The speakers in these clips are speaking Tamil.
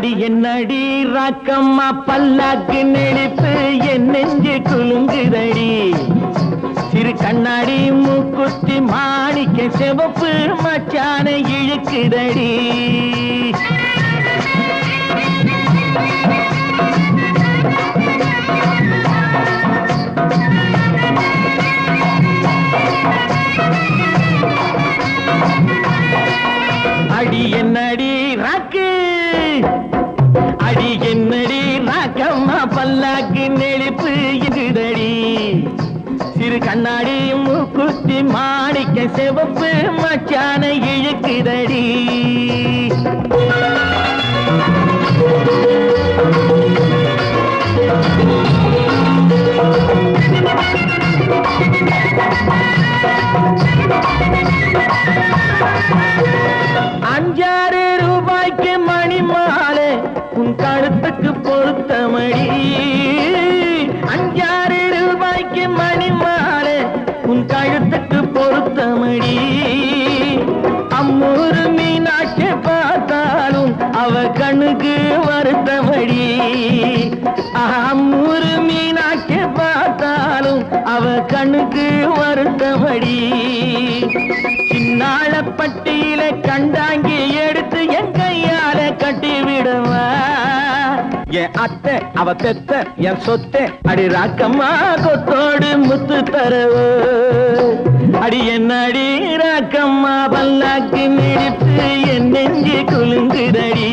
அடி என்னடி ராக்கம்மா பல்லாக்கு நெளிப்பு என் நெஞ்சு குலுங்குதடி சிறு கண்ணாடி மூக்குத்தி மாணிக்க செவப்பு மச்சான இழுக்குதடி Thank you. பல்லாக்கு நெளிப்பு இதுதடி சிறு கண்ணாடி மூக்குத்தி மாடிக்க செவப்பு மச்சான இழுக்குதடி Thank you. கழுத்துக்கு பொருத்தமடி. அஞ்சாறு ரூபாய்க்கு மணி மாலை உன் கழுத்துக்கு பொருத்தமடி. அம்மூரு மீனாட்சி பார்த்தாலும் அவ கண்ணுக்கு வருத்தமடி. அம்மூரு மீனாட்சி பார்த்தாலும் அவ கண்ணுக்கு வருத்தமடி. சின்னாளப்பட்டி என் அத்தை அவ பெத்த என் சொத்தை அடி ராக்கம்மா கொத்தோடு முத்து தரவு. அடி என்ன அடி ராக்கம்மா பல்லாக்கு நிடிப்பு என் நெஞ்சு குலுங்குதடி.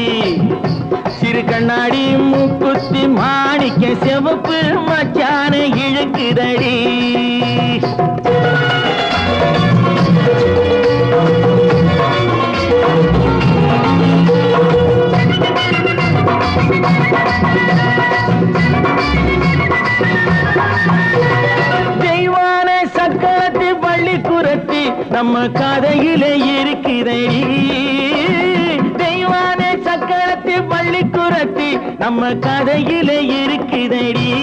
சிறு கண்ணாடி மூக்குத்தி மாணிக்க செவப்பு மச்சான இழுக்குதடி. நம்ம கதையிலே இருக்கிறடி தெய்வான சக்கரத்து பள்ளி குரத்தி நம்ம கதையிலே இருக்கிறடி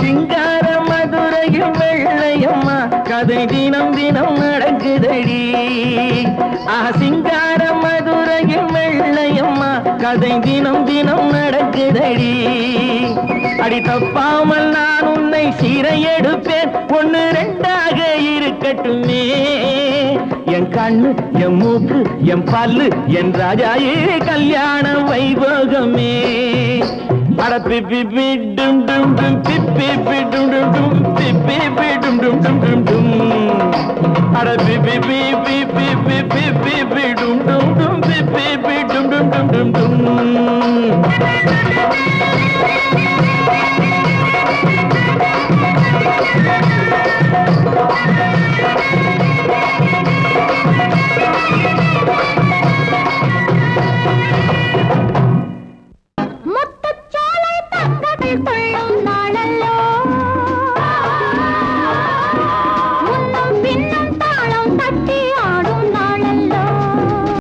சிங்கார மதுரையும் வெள்ளையம்மா கதை தினம் தினம் நடக்குதடி. ஆ சிங்கார மதுரையும் வெள்ளையம்மா கதை தினம் தினம் நடக்குதடி. அடி தப்பாமல் நான் உன்னை சீரை எடுப்பேன் ஒன்னு ரெண்டாக இருக்கட்டுமே என் கண்ணு என் மூக்கு என் பல்லு என் ராஜாயே கல்யாண வைபோகமே அட